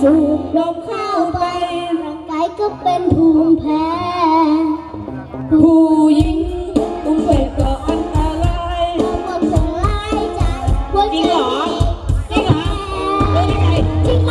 สูบลมเข้าไป ร่างกายก็เป็นภูมิแพ้ ผู้หญิงตุ้งเป็ดก็อันตรายความสงร้ายใจความจริงเหรอจริงเหรอจริงไหม